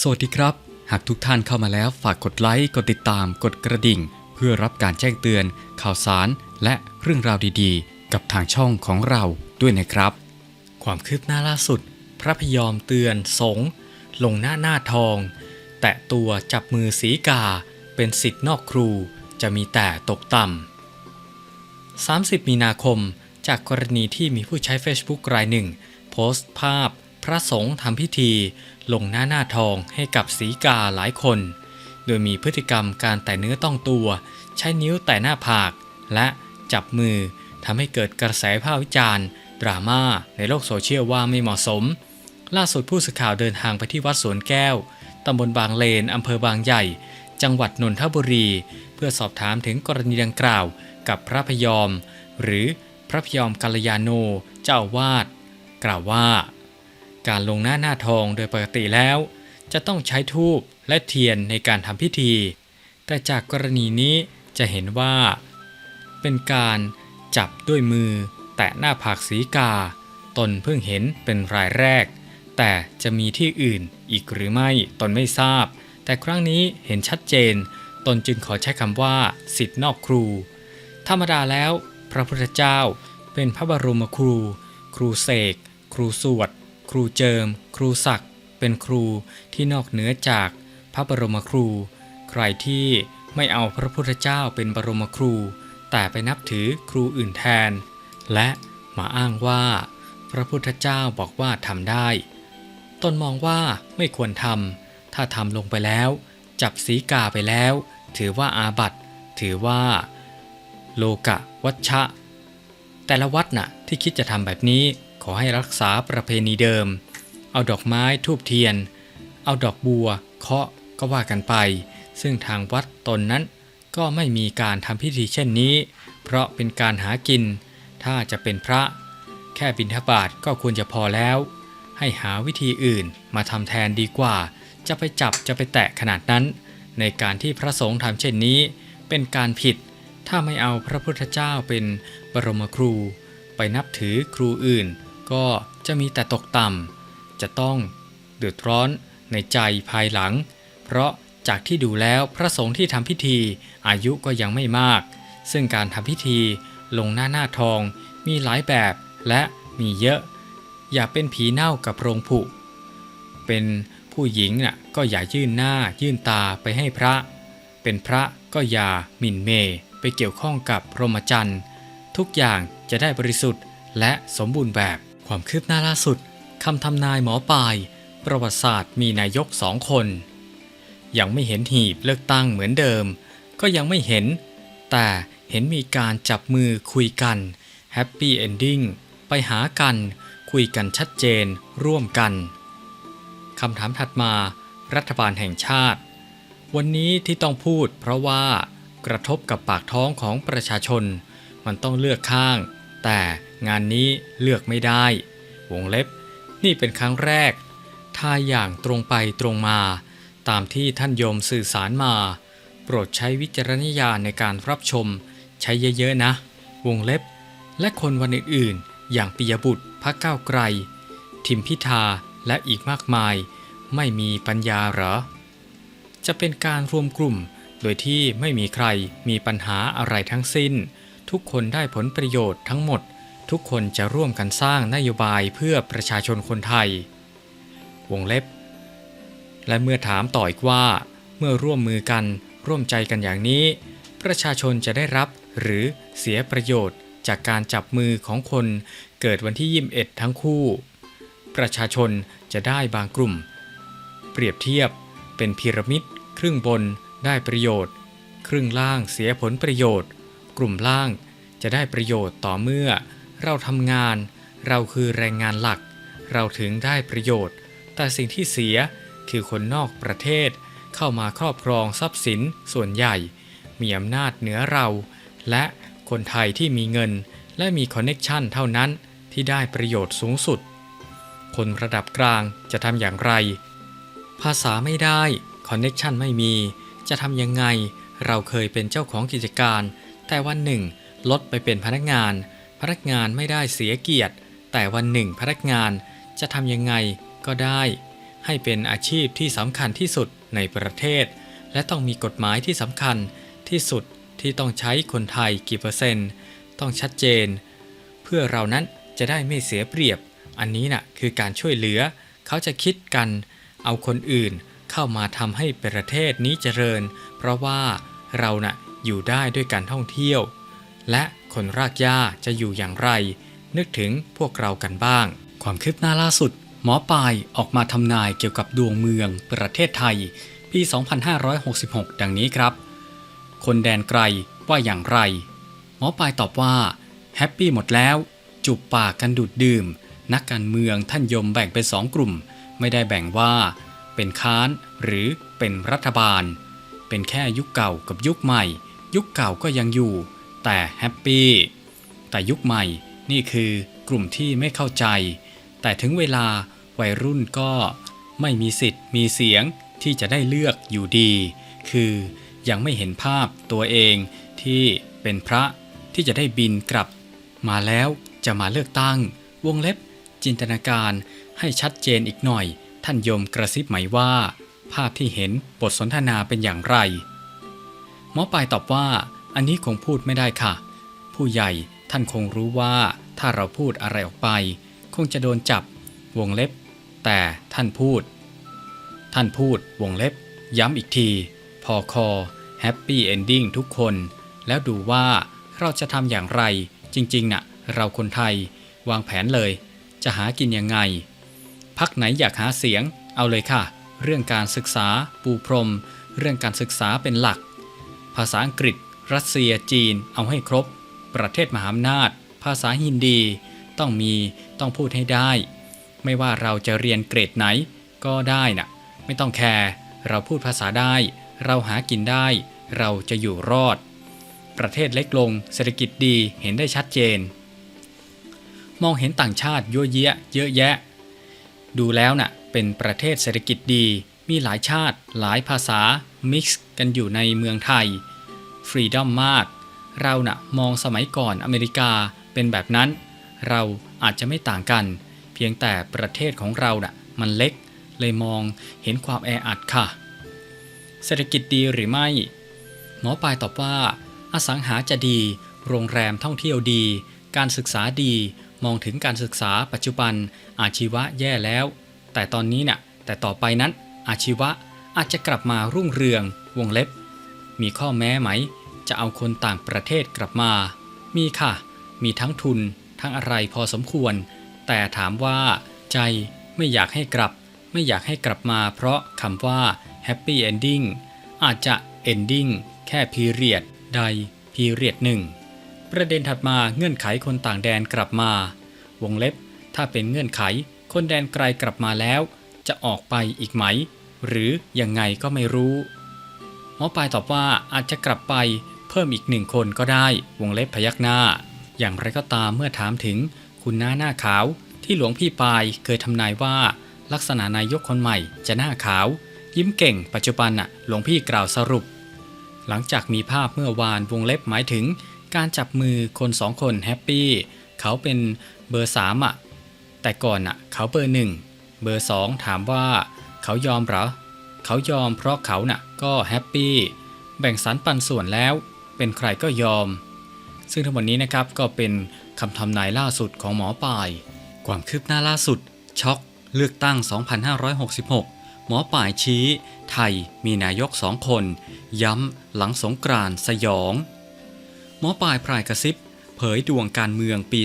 สวัสดีครับ หากทุกท่านเข้ามาแล้วฝากกดไลค์ กดติดตาม กดกระดิ่ง เพื่อรับการแจ้งเตือน ข่าวสาร และเรื่องราวดีๆ กับทางช่องของเราด้วยนะครับ ความคืบหน้าล่าสุด พระพยอมเตือนสงฆ์ลงหน้าหน้าทอง แตะตัวจับมือสีกา เป็นสิทธิ์นอกครูจะมีแต่ตกต่ำ 30 มีนาคม จากกรณีที่มีผู้ใช้ Facebook รายหนึ่ง โพสต์ภาพพระสงฆ์ทำพิธี ลงหน้าหน้าทองให้กับสีกาหลายคน โดยมีพฤติกรรมการแตะเนื้อต้องตัว ใช้นิ้วแตะหน้าผาก และจับมือทำให้เกิดกระแสภาพวิจารณ์ ดราม่าในโลกโซเชียลว่าไม่เหมาะสม ล่าสุดผู้สื่อข่าวเดินทางไปที่วัดสวนแก้วตำบลบางเลนอำเภอบางใหญ่ จังหวัดนนทบุรี เพื่อสอบถามถึงกรณีดังกล่าวกับพระพยอม หรือพระพยอมกัลยาโนเจ้าวาด กล่าวว่า การลงหน้าหน้าทองโดยปกติแล้ว จะต้องใช้ทูบและเทียนในการทำพิธี แต่จากกรณีนี้จะเห็นว่า เป็นการจับด้วยมือ แตะหน้าผากสีกา ตนเพิ่งเห็นเป็นรายแรก แต่จะมีที่อื่นอีกหรือไม่ตนไม่ทราบ แต่ครั้งนี้เห็นชัดเจน ตนจึงขอใช้คำว่าสิทธินอกครู ธรรมดาแล้ว พระพุทธเจ้าเป็นพระบรมครู ครูเสก ครูสวด ครูเจิม ครูศักดิ์เป็นครูที่นอกเหนือจากพระบรมครู ใครที่ไม่เอาพระพุทธเจ้าเป็นบรมครู แต่ไปนับถือครูอื่นแทน และมาอ้างว่า พระพุทธเจ้าบอกว่าทำได้ ตนมองว่าไม่ควรทำถ้าทำลงไปแล้ว จับสีกาไปแล้ว ถือว่าอาบัตถือว่า โลกะวัชชะ แต่ละวัดน่ะที่คิดจะทำแบบนี้ ขอให้รักษาประเพณีเดิม เอาดอกไม้ทูบเทียน เอาดอกบัว เคาะก็ว่ากันไป ซึ่งทางวัดตนนั้นก็ไม่มีการทำพิธีเช่นนี้ เพราะเป็นการหากิน ถ้าจะเป็นพระ แค่บิณฑบาตก็ควรจะพอแล้ว ให้หาวิธีอื่นมาทำแทนดีกว่า จะไปจับจะไปแตะขนาดนั้น ในการที่พระสงฆ์ทำเช่นนี้ เป็นการผิด ถ้าไม่เอาพระพุทธเจ้าเป็นบรมครู ไปนับถือครูอื่น ก็จะมีแต่ตกต่ำจะต้องเดือดร้อนในใจภายหลัง เพราะจากที่ดูแล้วพระสงฆ์ที่ทำพิธีอายุก็ยังไม่มาก ซึ่งการทำพิธีลงหน้าหน้าทองมีหลายแบบและมีเยอะ อย่าเป็นผีเน่ากับโรงผุ เป็นผู้หญิงน่ะก็อย่ายื่นหน้ายื่นตาไปให้พระ เป็นพระก็อย่าหมิ่นเมย์ไปเกี่ยวข้องกับพรหมจรรย์ ทุกอย่างจะได้บริสุทธิ์และสมบูรณ์แบบ ความคืบหน้าล่าสุดคำทำนายหมอปลาย ประวัติศาสตร์มีนายกสองคน ยังไม่เห็นหีบเลือกตั้งเหมือนเดิม ก็ยังไม่เห็น แต่เห็นมีการจับมือคุยกันแฮปปี้เอนดิ้งไปหากันคุยกันชัดเจนร่วมกันคำถามถัดมา รัฐบาลแห่งชาติ วันนี้ที่ต้องพูดเพราะว่ากระทบกับปากท้องของประชาชน มันต้องเลือกข้าง แต่งานนี้เลือกไม่ได้ วงเล็บ นี่เป็นครั้งแรก ถ้าอย่างตรงไปตรงมา ตามที่ท่านโยมสื่อสารมา โปรดใช้วิจารณญาณในการรับชม ใช้เยอะๆนะ วงเล็บ และคนวันอื่นๆ อย่างปิยบุตรพักก้าวไกล ทิมพิธาและอีกมากมาย ไม่มีปัญญาเหรอ จะเป็นการรวมกลุ่มโดยที่ไม่มีใครมีปัญหาอะไรทั้งสิ้น ทุกคนได้ผลประโยชน์ทั้งหมด ทุกคนจะร่วมกันสร้างนโยบายเพื่อประชาชนคนไทย วงเล็บ และเมื่อถามต่ออีกว่า เมื่อร่วมมือกันร่วมใจกันอย่างนี้ ประชาชนจะได้รับหรือเสียประโยชน์จากการจับมือของคนเกิดวันที่ยิมเอ็ดทั้งคู่ ประชาชนจะได้บางกลุ่ม เปรียบเทียบเป็นพีระมิด ครึ่งบนได้ประโยชน์ ครึ่งล่างเสียผลประโยชน์ กลุ่มล่าง จะได้ประโยชน์ต่อเมื่อ เราทำงาน เราคือแรงงานหลัก เราถึงได้ประโยชน์ แต่สิ่งที่เสียคือคนนอกประเทศ เข้ามาครอบครองทรัพย์สินส่วนใหญ่ มีอำนาจเหนือเรา และคนไทยที่มีเงิน และมีคอนเน็กชันเท่านั้นที่ได้ประโยชน์สูงสุด คนระดับกลางจะทำอย่างไร ภาษาไม่ได้ คอนเน็กชันไม่มี จะทำยังไง เราเคยเป็นเจ้าของกิจการ แต่วันหนึ่ง ลดไปเป็นพนักงาน พนักงานไม่ได้เสียเกียรติ แต่วันหนึ่งพนักงานจะทำยังไงก็ได้ ให้เป็นอาชีพที่สำคัญที่สุดในประเทศ และต้องมีกฎหมายที่สำคัญที่สุดที่ต้องใช้คนไทยกี่เปอร์เซ็นต์ ต้องชัดเจน เพื่อเรานั้นจะได้ไม่เสียเปรียบ อันนี้น่ะคือการช่วยเหลือ เขาจะคิดกันเอาคนอื่นเข้ามาทำให้ประเทศนี้เจริญ เพราะว่าเราน่ะอยู่ได้ด้วยการท่องเที่ยว และคนรากหญ้าจะอยู่อย่างไร นึกถึงพวกเรากันบ้าง ความคืบหน้าล่าสุด หมอปลายออกมาทำนายเกี่ยวกับดวงเมืองประเทศไทย ปี 2566 ดังนี้ครับ คนแดนไกลว่าอย่างไร หมอปลายตอบว่า แฮปปี้หมดแล้วจูบปากกันดูดดื่ม นักการเมืองท่านยมแบ่งเป็นสองกลุ่ม ไม่ได้แบ่งว่า เป็นค้านหรือเป็นรัฐบาล เป็นแค่ยุคเก่ากับยุคใหม่ ยุคเก่าก็ยังอยู่ แต่แฮปปี้แต่ยุคใหม่นี่คือกลุ่มที่ไม่เข้าใจ แต่ถึงเวลาวัยรุ่นก็ไม่มีสิทธิ์มีเสียงที่จะได้เลือกอยู่ดี คือยังไม่เห็นภาพตัวเองที่เป็นพระที่จะได้บินกลับ มาแล้วจะมาเลือกตั้ง วงเล็บ จินตนาการให้ชัดเจนอีกหน่อย ท่านยมกระซิบไหมว่า ภาพที่เห็นบทสนทนาเป็นอย่างไร หมอปลายตอบว่า อันนี้คงพูดไม่ได้ค่ะ ผู้ใหญ่ท่านคงรู้ว่าถ้าเราพูดอะไรออกไป คงจะโดนจับ วงเล็บ แต่ท่านพูด ท่านพูดวงเล็บ ย้ำอีกที พอคอแฮปปี้เอนดิ้งทุกคน แล้วดูว่าเราจะทำอย่างไร จริงๆน่ะ เราคนไทยวางแผนเลย จะหากินยังไง พักไหนอยากหาเสียง เอาเลยค่ะ เรื่องการศึกษาปูพรม เรื่องการศึกษาเป็นหลัก ภาษาอังกฤษ รัสเซียจีนเอาให้ครบ ประเทศมหาอำนาจ ภาษาฮินดี ต้องมีต้องพูดให้ได้ ไม่ว่าเราจะเรียนเกรดไหนก็ได้น่ะ ไม่ต้องแคร์เราพูดภาษาได้ เราหากินได้ เราจะอยู่รอด ประเทศเล็กลงเศรษฐกิจดีเห็นได้ชัดเจน มองเห็นต่างชาติยั่วเยะ เยอะแยะ ดูแล้วน่ะเป็นประเทศเศรษฐกิจดีมีหลายชาติหลายภาษามิกซ์กันอยู่ในเมืองไทย ฟรีดอมมาก เราน่ะมองสมัยก่อนอเมริกาเป็นแบบนั้น เราอาจจะไม่ต่างกัน เพียงแต่ประเทศของเราน่ะมันเล็ก เลยมองเห็นความแออัดค่ะ เศรษฐกิจดีหรือไม่ หมอปลายตอบว่า อสังหาจะดี โรงแรมท่องเที่ยวดี การศึกษาดี มองถึงการศึกษาปัจจุบัน อาชีวะแย่แล้ว แต่ตอนนี้น่ะแต่ต่อไปนั้นอาชีวะอาจจะกลับมารุ่งเรืองวงเล็บ มีข้อแม้ไหม จะเอาคนต่างประเทศกลับมา มีค่ะ มีทั้งทุน ทั้งอะไรพอสมควร แต่ถามว่า ใจไม่อยากให้กลับ ไม่อยากให้กลับมา เพราะคำว่า happy ending อาจจะ ending แค่ period ใด period หนึ่งประเด็นถัดมาเงื่อนไขคนต่างแดนกลับมา วงเล็บ ถ้าเป็นเงื่อนไข คนแดนไกลกลับมาแล้ว จะออกไปอีกไหม หรือยังไงก็ไม่รู้ หมอปลายตอบว่าอาจจะกลับไปเพิ่มอีกหนึ่งคนก็ได้วงเล็บพยักหน้า อย่างไรก็ตามเมื่อถามถึงคุณน้าหน้าขาว ที่หลวงพี่ปลายเคยทำนายว่า ลักษณะนายกคนใหม่จะหน้าขาว ยิ้มเก่งปัจจุบันน่ะหลวงพี่กล่าวสรุป หลังจากมีภาพเมื่อวานวงเล็บหมายถึง การจับมือคนสองคนแฮปปี้เขาเป็นเบอร์สามอะแต่ก่อนน่ะเขาเบอร์หนึ่งเบอร์สองถามว่า เขายอมเหรอ เขายอมเพราะเขาน่ะก็แฮปปี้แบ่งสรรปันส่วนแล้ว เป็นใครก็ยอม ซึ่งทั้งหมดนี้นะครับก็เป็นคำทำนายล่าสุดของหมอปลาย ความคืบหน้าล่าสุด ช็อก เลือกตั้ง 2566 หมอป่ายชี้ ไทยมีนายกสองคน ย้ำหลังสงกรานสยอง หมอป่ายพรายกระซิบ เผยดวงการเมืองปี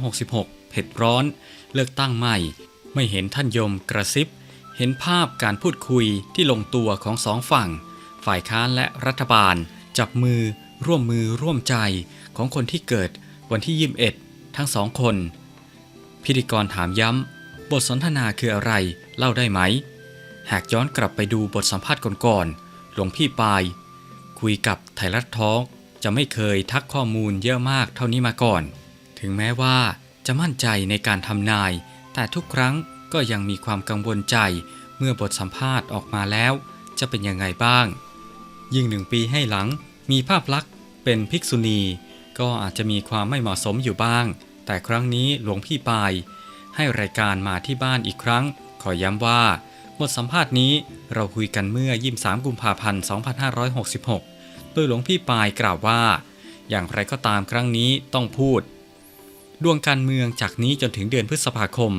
2566 เผ็ดร้อน เลือกตั้งใหม่ ไม่เห็นท่านยมกระซิบ เห็นภาพการพูดคุยที่ลงตัวของสองฝั่ง ฝ่ายค้านและรัฐบาล จับมือ ร่วมมือร่วมใจของคนที่เกิดวันที่ 21 ทั้งสองคน พิธีกรถามย้ำ บทสนทนาคืออะไรเล่าได้ไหม หากย้อนกลับไปดูบทสัมภาษณ์ก่อนๆหลวงพี่ปาย คุยกับไทยรัฐทอล์กจะไม่เคยทักข้อมูลเยอะมากเท่านี้มาก่อน ถึงแม้ว่าจะมั่นใจในการทำนาย แต่ทุกครั้ง ก็ยังมีความกังวลใจเมื่อบทสัมภาษณ์ออกมาแล้ว จะเป็นยังไงบ้าง ยิ่งหนึ่งปีให้หลังมีภาพลักษณ์เป็นภิกษุณี ก็อาจจะมีความไม่เหมาะสมอยู่บ้าง แต่ครั้งนี้หลวงพี่ปาย ให้รายการมาที่บ้านอีกครั้ง ขอย้ำว่า บทสัมภาษณ์นี้เราคุยกันเมื่อ 23 กุมภาพันธ์ 2566 โดยหลวงพี่ปายกล่าวว่า อย่างไรก็ตามครั้งนี้ต้องพูดดวงการเมืองจากนี้จนถึงเดือนพฤษภาคม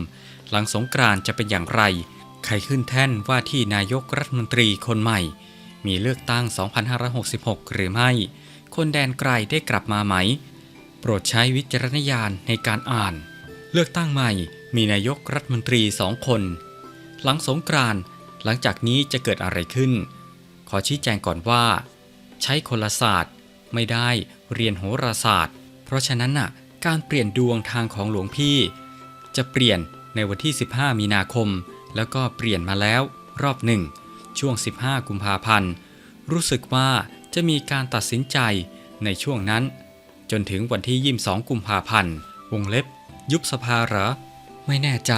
หลังสงกรานจะเป็นอย่างไร ใครขึ้นแท่นว่าที่นายกรัฐมนตรีคนใหม่ มีเลือกตั้ง 2566 หรือไม่ คนแดนไกลได้กลับมาไหม โปรดใช้วิจารณญาณในการอ่าน เลือกตั้งใหม่ มีนายกรัฐมนตรีสองคน หลังสงกรานหลังจากนี้จะเกิดอะไรขึ้น ขอชี้แจงก่อนว่า ใช้คนละศาสตร์ ไม่ได้เรียนโหราศาสตร์ เพราะฉะนั้นน่ะการเปลี่ยนดวงทางของหลวงพี่ จะเปลี่ยน ในวันที่ 15 มีนาคม แล้วก็เปลี่ยนมาแล้วรอบหนึ่ง ช่วง 15 กุมภาพันธ์ รู้สึกว่าจะมีการตัดสินใจในช่วงนั้น จนถึงวันที่ 22 กุมภาพันธ์ วงเล็บ ยุบสภาเหรอ ไม่แน่ใจ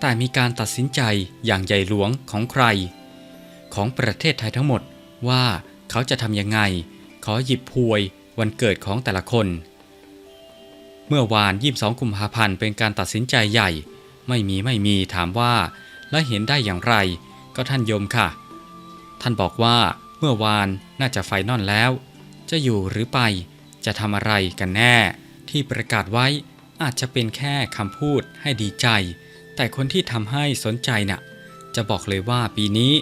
แต่มีการตัดสินใจอย่างใหญ่หลวงของใคร ของประเทศไทยทั้งหมดว่าเขาจะทำยังไง ขอหยิบพวยวันเกิดของแต่ละคน เมื่อวาน 22 กุมภาพันธ์เป็นการตัดสินใจใหญ่ ไม่มีไม่มีถามว่า และเห็นได้อย่างไร ก็ท่านยมค่ะ ท่านบอกว่าเมื่อวานน่าจะไฟนอลแล้ว จะอยู่หรือไป จะทำอะไรกันแน่ ที่ประกาศไว้อาจจะเป็นแค่คำพูดให้ดีใจ แต่คนที่ทำให้สนใจน่ะ จะบอกเลยว่าปีนี้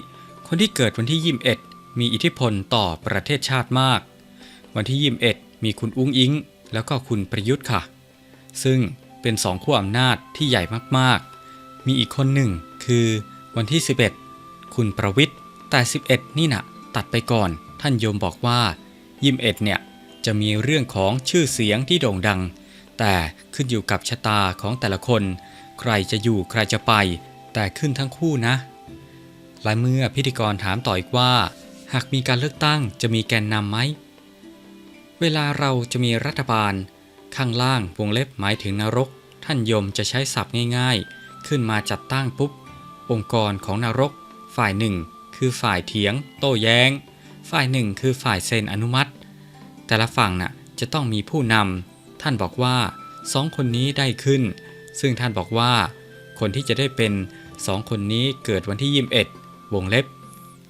คนที่เกิดวันที่ 21 มีอิทธิพลต่อประเทศชาติมาก วันที่ 21 มีคุณอุ้งอิง แล้วก็คุณประยุทธ์ค่ะ ซึ่ง เป็นสองขั้วอำนาจที่ใหญ่มากๆ มีอีกคนหนึ่งคือวันที่ 11 คุณประวิทย์แต่ 11 นี่นะตัดไปก่อนท่านโยมบอกว่า ยิมเอ็ดเนี่ยจะมีเรื่องของชื่อเสียงที่โด่งดัง แต่ขึ้นอยู่กับชะตาของแต่ละคน ใครจะอยู่ใครจะไป แต่ขึ้นทั้งคู่นะหลายเมื่อพิธีกรถามต่ออีกว่า หากมีการเลือกตั้งจะมีแกนนำไหม เวลาเราจะมีรัฐบาล ข้างล่างวงเล็บหมายถึงนรก ท่านยมจะใช้ศัพท์ง่ายๆ ขึ้นมาจัดตั้งปุ๊บ องค์กรของนรก ฝ่ายหนึ่ง คือฝ่ายเถียง โต้แย้ง ฝ่ายหนึ่งคือฝ่ายเซ็นอนุมัติ แต่ละฝั่งน่ะจะต้องมีผู้นำท่านบอกว่าสองคนนี้ได้ขึ้น ซึ่งท่านบอกว่า คนที่จะได้เป็นสองคนนี้เกิดวันที่21วงเล็บ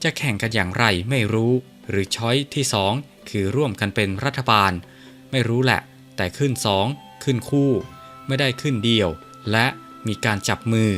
จะแข่งกันอย่างไรไม่รู้ หรือช้อยที่2คือร่วมกันเป็นรัฐบาล ไม่รู้แหละ แต่ขึ้นสองขึ้นคู่ ไม่ได้ขึ้นเดียว และมีการจับมือ